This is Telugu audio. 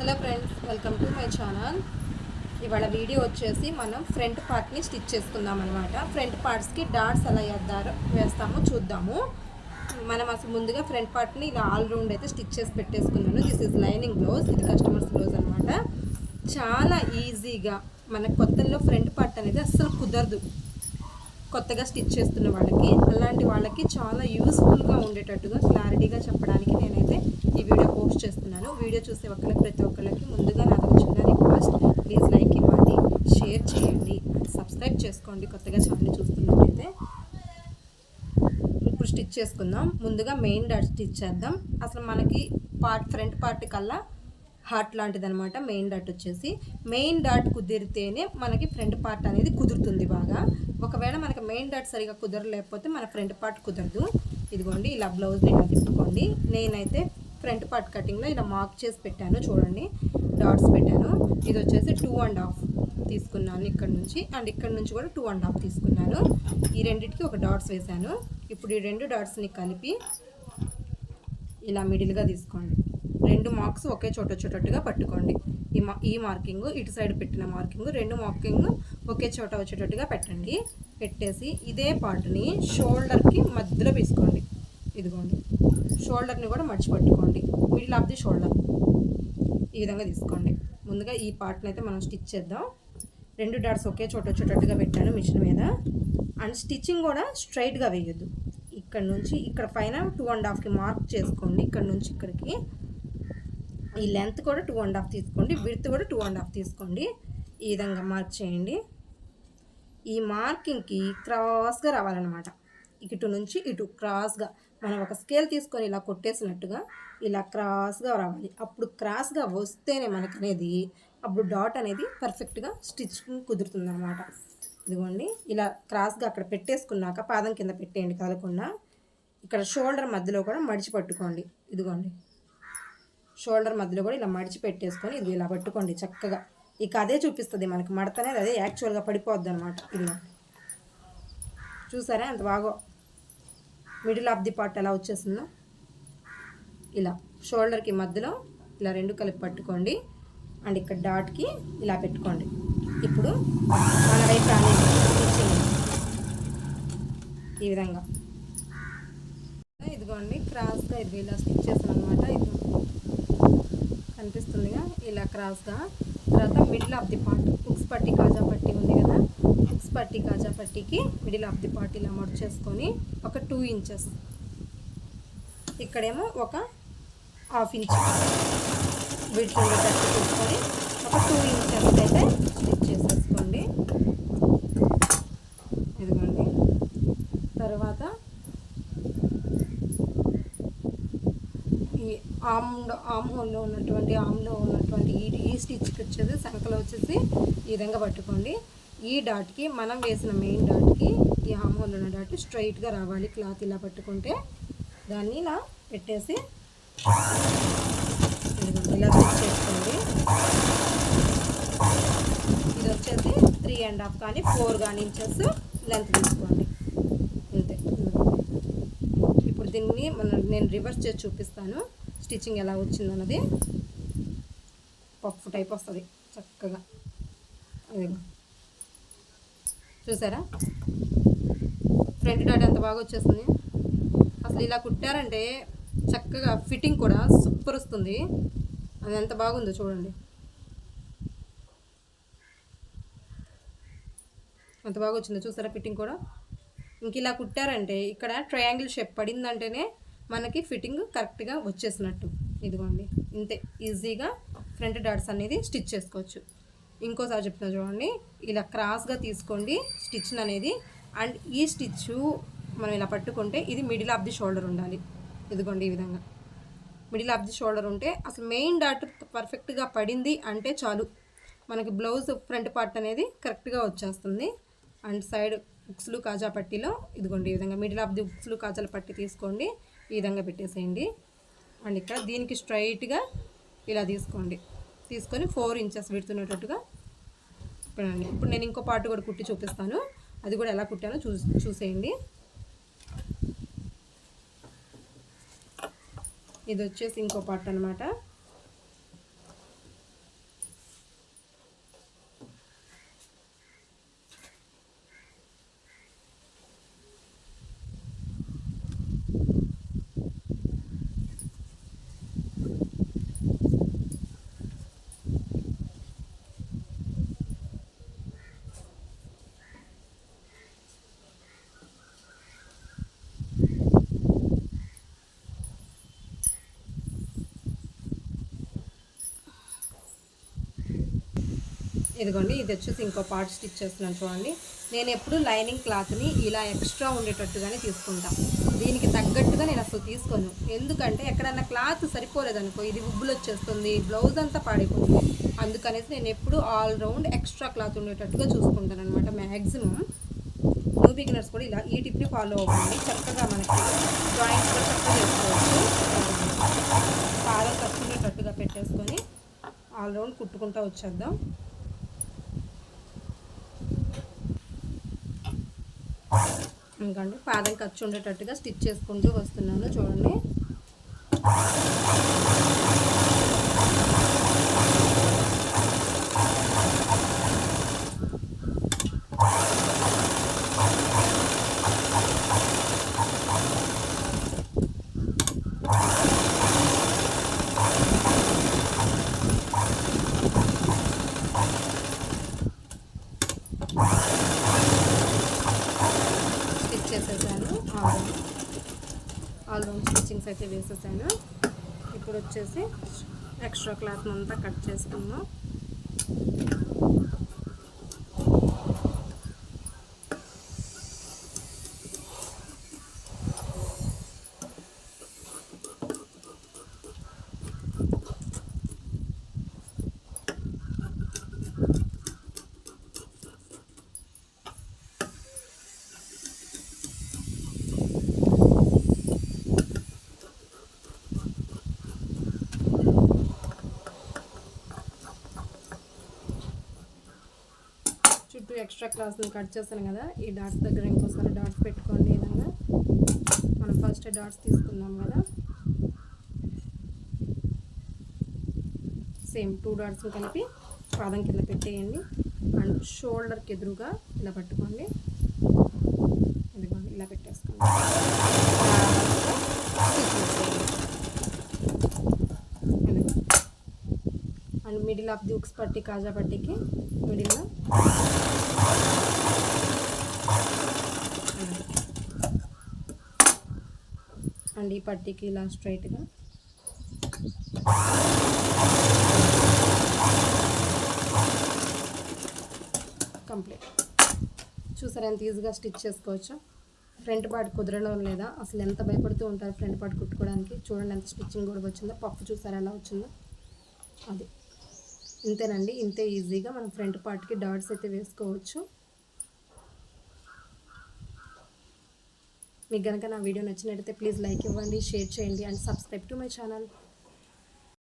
Hello friends welcome to my channel ఇవాళ వీడియో వచ్చేసి మనం ఫ్రంట్ పార్ట్ని స్టిచ్ చేసుకుందాం అనమాట ఫ్రంట్ పార్ట్స్కి డాట్స్ ఎలా వేద్దారు వేస్తామో చూద్దాము. మనం అసలు ముందుగా ఫ్రంట్ పార్ట్ని ఇలా ఆల్ రౌండ్ అయితే స్టిచ్ చేసి పెట్టేసుకున్నాను. దిస్ ఇస్ లైనింగ్ బ్లౌజ్ ఇది కస్టమర్స్ బ్లౌజ్ అనమాట చాలా ఈజీగా మన కొత్తలో ఫ్రంట్ పార్ట్ అనేది అస్సలు కుదరదు. కొత్తగా స్టిచ్ చేస్తున్న వాళ్ళకి అలాంటి వాళ్ళకి చాలా యూస్ఫుల్గా ఉండేటట్టుగా క్లారిటీగా చెప్పడానికి నేనైతే ఈ వీడియో పోస్ట్ చేస్తున్నాను. వీడియో చూసే ఒక్కరికి ప్రతి ఒక్కరికి ముందుగా నాకు చిన్న రిక్వెస్ట్. ప్లీజ్ లైక్ ఇవ్వండి షేర్ చేయండి అండ్ సబ్స్క్రైబ్ చేసుకోండి. కొత్తగా ఛానల్ చూస్తున్నట్టయితే ఇప్పుడు స్టిచ్ చేసుకుందాం. ముందుగా మెయిన్ డాట్ స్టిచ్ చేద్దాం. అసలు మనకి పార్ట్ ఫ్రంట్ పార్ట్ కల్లా హార్ట్ లాంటిది అనమాట మెయిన్ డాట్ వచ్చేసి. మెయిన్ డాట్ కుదిరితేనే మనకి ఫ్రంట్ పార్ట్ అనేది కుదురుతుంది బాగా. ఒకవేళ మనకి మెయిన్ డాట్ సరిగా కుదరలేకపోతే మన ఫ్రంట్ పార్ట్ కుదరదు. ఇదిగోండి ఇలా బ్లౌజ్ ఇలా తిప్పుకోండి నేనైతే ఫ్రంట్ పార్ట్ కటింగ్లో ఇలా మార్క్ చేసి పెట్టాను చూడండి. డాట్స్ పెట్టాను. ఇది వచ్చేసి టూ అండ్ హాఫ్ తీసుకున్నాను ఇక్కడ నుంచి. అండ్ ఇక్కడ నుంచి కూడా టూ అండ్ హాఫ్ తీసుకున్నాను. ఈ రెండింటికి ఒక డాట్స్ వేశాను. ఇప్పుడు ఈ రెండు డాట్స్ని కలిపి ఇలా మిడిల్గా తీసుకోండి. రెండు మార్క్స్ ఒకే చోట వచ్చేటట్టుగా పట్టుకోండి. ఈ మా ఈ మార్కింగ్ ఇటు సైడ్ పెట్టిన మార్కింగ్ రెండు మార్కింగ్ ఒకే చోట వచ్చేటట్టుగా పెట్టండి. పెట్టేసి ఇదే పార్ట్ని షోల్డర్కి మధ్యలో వేసుకోండి. ఇదిగోండి. షోల్డర్ని కూడా మడిచి పట్టుకోండి. Middle of the shoulder. ఈ విధంగా తీసుకోండి. ముందుగా ఈ పార్ట్ని అయితే మనం స్టిచ్ చేద్దాం. రెండు డాట్స్ ఒకే చోట వచ్చేటట్టుగా పెట్టాను మిషన్ మీద. అండ్ స్టిచ్చింగ్ కూడా స్ట్రైట్గా వేయొద్దు. ఇక్కడ నుంచి ఇక్కడ పైన టూ అండ్ హాఫ్కి మార్క్ చేసుకోండి. ఇక్కడ నుంచి ఇక్కడికి. ఈ లెంత్ కూడా టూ అండ్ హాఫ్ తీసుకోండి విడ్త్ కూడా టూ అండ్ హాఫ్ తీసుకోండి. ఈ విధంగా మార్క్ చేయండి. ఈ మార్కింగ్కి క్రాస్గా రావాలన్నమాట. ఇటు నుంచి ఇటు క్రాస్గా మనం ఒక స్కేల్ తీసుకొని ఇలా కొట్టేసినట్టుగా ఇలా క్రాస్గా రావాలి. అప్పుడు క్రాస్గా వస్తేనే మనకు అనేది అప్పుడు డాట్ అనేది పర్ఫెక్ట్గా స్టిచ్చింగ్ కుదురుతుంది అనమాట ఇదిగోండి ఇలా క్రాస్గా అక్కడ పెట్టేసుకున్నాక పాదం కింద పెట్టేయండి కదలకుండా ఇక్కడ షోల్డర్ మధ్యలో కూడా మడిచి పట్టుకోండి. ఇదిగోండి షోల్డర్ మధ్యలో కూడా ఇలా మడిచి పెట్టేసుకొని ఇది ఇలా పట్టుకోండి చక్కగా. ఇక అదే చూపిస్తుంది మనకి. మడత అనేది అదే యాక్చువల్గా పడిపోద్ది అనమాట ఇలా చూసారా? ఎంత బాగో. మిడిల్ ఆఫ్ ది పార్ట్ ఎలా వచ్చేసిందో. ఇలా షోల్డర్కి మధ్యలో ఇలా రెండు కలిపి పట్టుకోండి. అండ్ ఇక్కడ డాట్కి ఇలా పెట్టుకోండి. ఇప్పుడు మన వైపు అనేది ఈ విధంగా. ఇదిగోండి క్రాస్గా ఇది ఇలా స్టిచ్ చేస్తాను అనమాట కనిపిస్తుందిగా. ఇలా క్రాస్గా. తర్వాత middle of the part hooks పట్టి కాజా పట్టి ఉంది కదా. హుక్స్ పట్టి కాజా పట్టికి మిడిల్ ఆఫ్ ది పార్ట్ ఇలా చేసుకొని ఒక టూ ఇంచెస్ ఇక్కడేమో ఒక హాఫ్ ఇంచ్ విడ్త్ ఉండేటట్టు తీసుకొని ఒక టూ ఇంచెస్ అయితే స్టిచ్ చేసేసుకోండి ఇదిగోండి తర్వాత ఈ ఆమ్ ఆమ్ హోల్లో ఉన్నటువంటి ఆమ్లో ఉన్నటువంటి ఈ ఈ స్టిచ్కి వచ్చేది సంఖలో వచ్చేసి ఈ విధంగా పట్టుకోండి. ఈ డాట్కి మనం వేసిన మెయిన్ డాట్కి ఈ ఆమ్ హోల్ ఉన్న డాట్ స్ట్రైట్గా రావాలి క్లాత్ ఇలా పట్టుకుంటే. దాన్ని ఇలా పెట్టేసి ఇలా స్టిచ్ చేసుకోండి. ఇది వచ్చేసి త్రీ అండ్ హాఫ్ కానీ ఫోర్ కానీ ఇంచెస్ లెంత్ తీసుకోండి. అంతే. ఇప్పుడు దీన్ని మన నేను రివర్స్ చేసి చూపిస్తాను. స్టిచ్చింగ్ ఎలా వచ్చింది అన్నది పప్పు టైప్ వస్తుంది చక్కగా. అదిగో చూసారా? ఫ్రంట్ డాట్ ఎంత బాగా వచ్చేస్తుంది. అసలు ఇలా కుట్టారంటే చక్కగా ఫిట్టింగ్ కూడా సూపర్ వస్తుంది. అది ఎంత బాగుందో చూడండి. ఎంత బాగా వచ్చిందో చూసారా ఫిట్టింగ్ కూడా? ఇంక ఇలా కుట్టారంటే ఇక్కడ ట్రయాంగిల్ షేప్ పడిందంటేనే మనకి ఫిట్టింగ్ కరెక్ట్గా వచ్చేసినట్టు. ఇదిగోండి. ఇంతే ఈజీగా ఫ్రంట్ డాట్స్ అనేది స్టిచ్ చేసుకోవచ్చు. ఇంకోసారి చెప్తున్నా చూడండి. ఇలా క్రాస్గా తీసుకోండి స్టిచ్ అనేది. అండ్ ఈ స్టిచ్ మనం ఇలా పట్టుకుంటే ఇది మిడిల్ ఆఫ్ ది షోల్డర్ ఉండాలి. ఇదిగోండి ఈ విధంగా. మిడిల్ ఆఫ్ ది షోల్డర్ ఉంటే అసలు మెయిన్ డాట్ పర్ఫెక్ట్గా పడింది అంటే చాలు. మనకి బ్లౌజ్ ఫ్రంట్ పార్ట్ అనేది కరెక్ట్గా వచ్చేస్తుంది. అండ్ సైడ్ ఉక్స్లు కాజా పట్టీలో ఇదిగోండి ఈ విధంగా మిడిల్ ఆఫ్ ది ఉక్స్లు కాజాల పట్టి తీసుకోండి. ఈ విధంగా పెట్టేసేయండి. అండ్ ఇక్కడ దీనికి స్ట్రైట్గా ఇలా తీసుకోండి. తీసుకొని ఫోర్ ఇంచెస్ పెడుతున్నట్టుగా పెట్టండి. ఇప్పుడు నేను ఇంకో పార్ట్ కూడా కుట్టి చూపిస్తాను. అది కూడా ఎలా కుట్టానో చూ చూసేయండి. ఇది వచ్చేసి ఇంకో పార్ట్ అనమాట ఇదిగోండి ఇది వచ్చేసి ఇంకో పార్ట్ స్టిచ్ చేస్తున్నాను చూడండి. నేను ఎప్పుడు లైనింగ్ క్లాత్ని ఇలా ఎక్స్ట్రా ఉండేటట్టుగానే తీసుకుంటాను దీనికి తగ్గట్టుగా నేను అసలు తీసుకోను. ఎందుకంటే ఎక్కడన్నా క్లాత్ సరిపోలేదనుకో ఇది ఉబ్బులు వచ్చేస్తుంది బ్లౌజ్ అంతా పాడైపోతుంది. అందుకనేసి నేను ఎప్పుడు ఆల్ రౌండ్ ఎక్స్ట్రా క్లాత్ ఉండేటట్టుగా చూసుకుంటాను అనమాట మ్యాక్సిమం న్యూ బిగినర్స్ కూడా ఇలా ఈ టిప్ని ఫాలో అవ్వండి. చక్కగా మనకి డ్రాయింగ్ కూడా చక్కగా చేసుకోవచ్చు. పాదం కట్టుకునేటట్టుగా పెట్టేసుకొని ఆల్ రౌండ్ కుట్టుకుంటూ వచ్చేద్దాం. ఇంకండి పాదం ఖర్చు ఉండేటట్టుగా స్టిచ్ చేసుకుంటూ వస్తున్నాను చూడండి. వేసేసాను చేసేసాను ఆల్ ఆల్ స్టిచ్చింగ్స్ అయితే వేసేసాను. ఇప్పుడు వచ్చేసి ఎక్స్ట్రా క్లాత్ అంతా కట్ చేసుకున్నాం ఎక్స్ట్రా క్లాస్ని కట్ చేస్తాను కదా ఈ డాట్స్ దగ్గర ఇంకోసారి డాట్స్ పెట్టుకోండి ఏదన్నా విధంగా మనం ఫస్ట్ డాట్స్ తీసుకున్నాం కదా. సేమ్ టూ డాట్స్ కలిపి పాదం కింద పెట్టేయండి. అండ్ షోల్డర్కి ఎదురుగా ఇలా పట్టుకోండి. ఇదిగోండి ఇలా పెట్టేసుకోండి. అండ్ మిడిల్ ఆఫ్ ది ఉక్స్ పట్టి కాజా పట్టికి మిడిల్లో అండ్ ఈ పట్టికి ఇలా స్ట్రైట్గా. కంప్లీట్. చూసారా ఎంత ఈజీగా స్టిచ్ చేసుకోవచ్చు? ఫ్రంట్ పార్ట్ కుదరడం లేదా? అసలు ఎంత భయపడుతూ ఉంటారు ఫ్రంట్ పార్ట్ కుట్టుకోవడానికి? చూడండి ఎంత స్టిచ్చింగ్ కూడా వచ్చిందో. పప్పు చూసారా ఎలా వచ్చిందో? అది. ఇంతేనండి ఇంతే ఈజీగా మనం ఫ్రంట్ పార్ట్కి డాట్స్ అయితే వేసుకోవచ్చు. మీకు కనుక నా వీడియో నచ్చినట్టయితే ప్లీజ్ లైక్ ఇవ్వండి షేర్ చేయండి and subscribe to my channel.